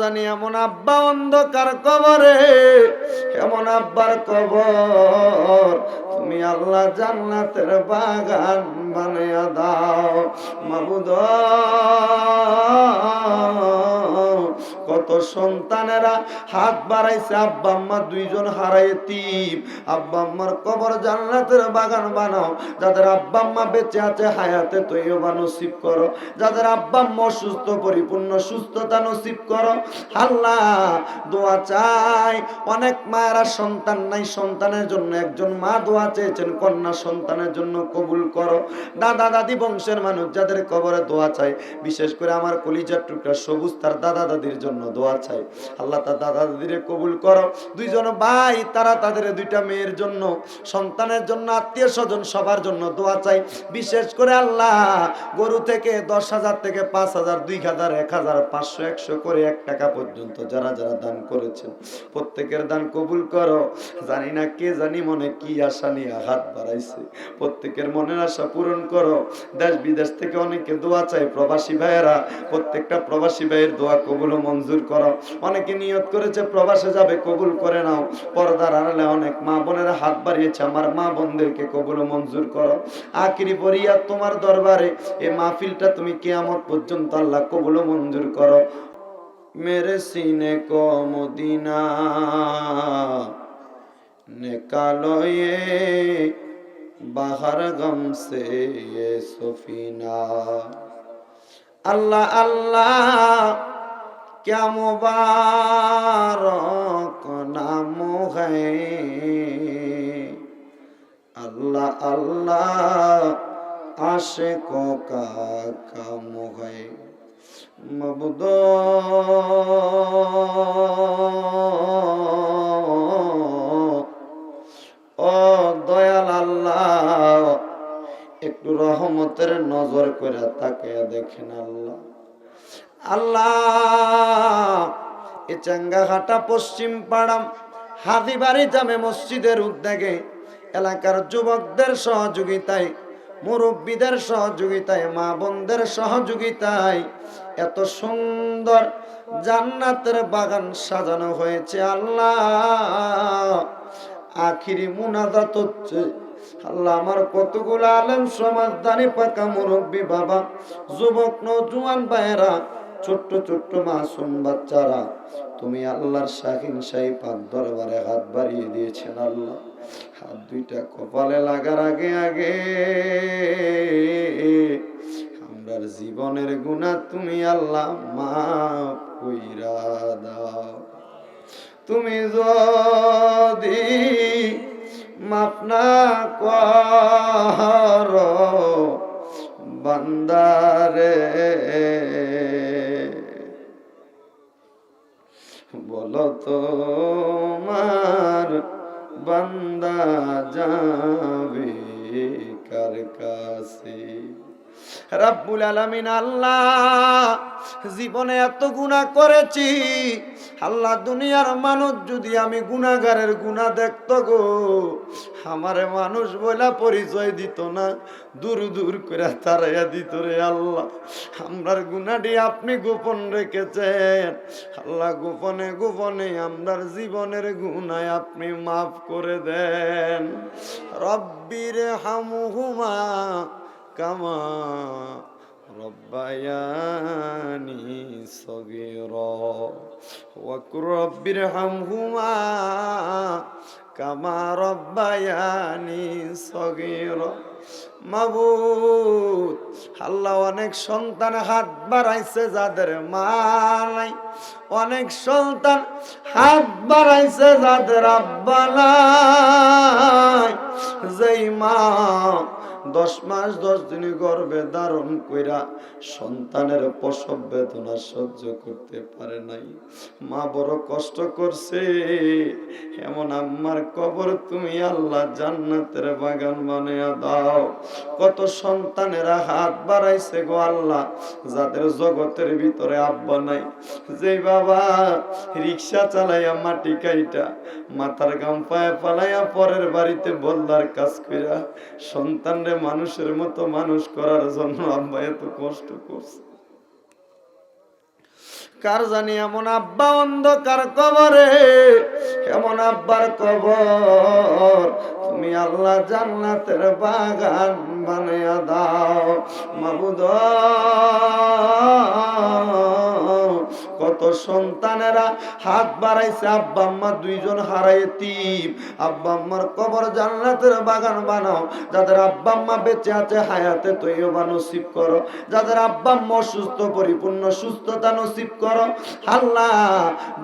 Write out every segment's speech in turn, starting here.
জানি এমন আব্বা অন্ধকার কবরে, এমন আব্বার কবর। তুমি আল্লাহ জান্নাতের বাগান বানিয়ে দাও, মাবুদ। সন্তানেরা হাত বাড়াইছে, আব্বা আম্মা দুইজন হারাই তিপ আব্বা আম্মার কবর জান্নাতের বাগান বানাও। যাদের আব্বা আম্মা বেঁচে আছে, হায়াতে তৈবা নসিব করো। যাদের আব্বা আম্মা অসুস্থ, পরিপূর্ণ সুস্থতা নসিব করো। আল্লাহ দোয়া চাই, অনেক মায়েরা সন্তান নাই, সন্তানের জন্য একজন মা দোয়া চেয়েছেন, কন্যা সন্তানের জন্য কবুল করো। দাদা দাদি বংশের মানুষ যাদের কবরে দোয়া চাই বিশেষ করে আমার কলিজার টুকরা সবুজ তার দাদা দাদির জন্য দোয়া চাই আল্লাহ তার দাদা দাদির কবুল করো। দুইজন ভাই, তারা তাদের দুইটা মেয়ের জন্য, সন্তানের জন্য আত্মীয় স্বজন সবার জন্য দোয়া চাই। বিশেষ করে আল্লাহ, গরু থেকে দশ হাজার থেকে পাঁচ হাজার, দুই হাজার, এক হাজার, পাঁচশো, একশো করে এক টাকা পর্যন্ত যারা যারা দান করেছেন, প্রত্যেকের দান কবুল করো। জানি না কে জানি মনে কি আশা নিয়ে হাত বাড়াইছে। প্রত্যেকের মনের আশা পূরণ করো। দেশ বিদেশ থেকে অনেকে দোয়া চাই প্রবাসী ভাইয়েরা, প্রত্যেকটা প্রবাসী ভাইয়ের দোয়া কবুল মঞ্জুর করো অনেকে নিয়ত করেছে, প্রবাসে যাবে, কবুল করে নাও। পর্দার আড়ালে অনেক মা বোনের হাত বাড়িয়েছে, আমার মা বোনদেরকে কবুল মঞ্জুর করো। আখিরি বরিয়া তোমার দরবারে, এ মাহফিলটা তুমি কেয়ামত পর্যন্ত আল্লাহ কবুল মঞ্জুর করো। মেরে সিনে কমদিনা নেকালয়ে বাহার গম সে সফিনা। আল্লাহ আল্লাহ কাম নাম আল্লাহ আল্লাহ আশে কাম মবুদ ও দয়াল আল্লাহ একটু রহমতের নজর করে তাকে দেখেন আল্লাহ। আল্লাহ। এ চাঙ্গাঘাটা পশ্চিম পাড়াম হাদিবাড়ি জামে মসজিদের উদ্যোগে এলাকার যুবকদের সহযোগিতায়, মুরব্বীদের সহযোগিতায়, মা বোনদের সহযোগিতায় এত সুন্দর জান্নাতের বাগান সাজানো হয়েছে আল্লাহ। আখিরি মুনাজাত হচ্ছে, আল্লাহ আমার কতগুলো আলেম সমাজ দানি পাকা মুরব্বী, বাবা, যুবক নজুয়ান ভাইয়েরা ছোট্ট ছোট্ট মাসুম বাচ্চারা, তুমি আল্লাহর শাহিন শাহী পাক দরবারে হাত বাড়িয়ে দিয়েছেন আল্লাহ। হাত দুইটা কপালে লাগার আগে আগে। আমরার জীবনের গুণা তুমি আল্লাহ মাফ কইরা দাও। তুমি যদি মাফ না কর, বান্দারে বলো তো মার বান্দা যাবে কার কাছে? রাব্বুল আলামিন আল্লাহ, জীবনে এত গুনাহ করেছি। আল্লাহ দুনিয়ার মানুষ যদি আমি গুনাহগারের গুনাহ দেখতো গো, আমারে মানুষ বলা পরিচয় দিত না। দূর দূর করে তারাইয়া দিত রে আল্লাহ। আমরার গুনাটি আপনি গোপন রেখেছেন। আল্লাহ গোপনে গোপনে আমরার জীবনের গুনায় আপনি মাফ করে দেন। রব্বির হামুহুমা কামা রব্বায়ানি সগীরা। ওয়াকুর রব্বির হামহুমা কামা রব্বায়ানি সগীরা। মাবুদ, আল্লাহ অনেক সন্তান হাত বাড়াইছে যাদের মা নাই। অনেক সন্তান হাত বাড়াইছে যাদের আব্বা নাই। যেই মা দশ মাস, দশ দিন গর্ভে ধারণ কইরা সন্তানের প্রসব বেদনা সহ্য করতে পারে নাই। মা বড় কষ্ট করছে। এমন আম্মার কবর তুমি আল্লাহ জান্নাতের বাগান বানিয়ে দাও। কত সন্তানেরা হাত বাড়াইছে গো আল্লাহ, যাদের জগতের ভিতরে আব্বা নাই। যে বাবা রিক্সা চালাইয়া মাটি কাইটা, মাথার গাম পায়ে পালাইয়া পরের বাড়িতে বলদার কাজ কইরা সন্তানরে মানুষের মতো মানুষ করার জন্য আব্বা এত কষ্ট করছে। কার জানি এমন আব্বা অন্ধকার কবরে, এমন আব্বার কবর তুমি আল্লাহ জান্নাতের বাগান বানিয়ে দাও, মাবুদ। কত সন্তানেরা হাত বাড়াইছে, আব্বা আম্মা দুইজন হারাই তিম আব্বা আম্মার কবর জান্নাতের বাগান বানাও, যাদের আব্বা আম্মা বেঁচে আছে হায়াতে তৈবা নসিব করো। যাদের আব্বা আম্মা অসুস্থ, পরিপূর্ণ সুস্থতা নসিব করো। আল্লাহ,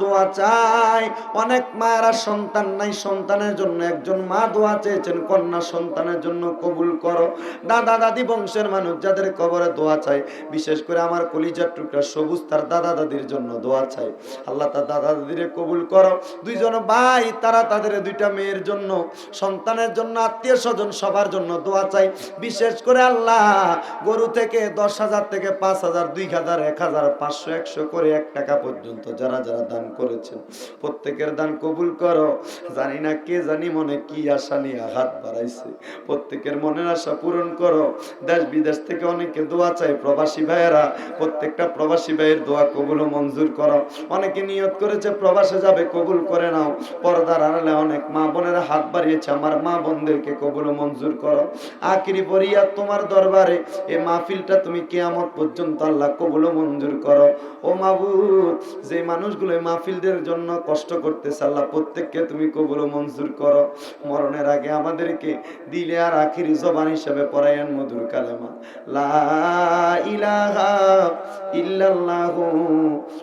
দোয়া চাই। অনেক মায়েরা সন্তান নাই, সন্তানের জন্য একজন মা দোয়া চেয়েছেন, কন্যা সন্তানের জন্য কবুল করো। দাদা দাদি বংশের মানুষ যাদের কবরে দোয়া চাই বিশেষ করে আমার কলিজার টুকরা সবুজ তার দাদা দাদির জন্য। দোয়া চাই। আল্লাহ তার দাদা কবুল করো। দুইজন ভাই, তারা তাদের দুইটা মেয়ের জন্য, সন্তানের জন্য, আত্মীয় স্বজন সবার জন্য দোয়া চাই। বিশেষ করে আল্লাহ, গরু থেকে দশ হাজার থেকে পাঁচ হাজার, দুই হাজার, এক হাজার, পাঁচশো, একশো করে এক টাকা পর্যন্ত যারা যারা দান করেছেন, প্রত্যেকের দান কবুল করো। জানি না কে জানি মনে কি আশা নিয়ে হাত বাড়াইছে। প্রত্যেকের মনের আশা পূরণ করো। দেশ বিদেশ থেকে অনেকে দোয়া চাই প্রবাসী ভাইয়েরা, প্রত্যেকটা প্রবাসী ভাইয়ের দোয়া কবুল ও মঞ্জুর করো। অনেকে নিয়ত করেছে, প্রবাসে যাবে, কবুল করে নাও। পর্দার আড়ালে অনেক মা বোনেরা হাত বাড়িয়েছে, আমার মা বোনদেরকে কবুল মঞ্জুর করো। আখিরি পরিয়া তোমার দরবারে এই মাহফিলটা তুমি কেয়ামত পর্যন্ত আল্লাহ কবুল মঞ্জুর করো। ও মাবুদ, যে মানুষগুলো মাহফিলদের জন্য কষ্ট করতেছে, আল্লাহ প্রত্যেককে তুমি কবুল মঞ্জুর করো। মরণের আগে আমাদেরকে দিলে আর আখিরি জবান হিসেবে পড়ায়েন মধুর কালেমা। লা ইলাহা ইল্লাল্লাহু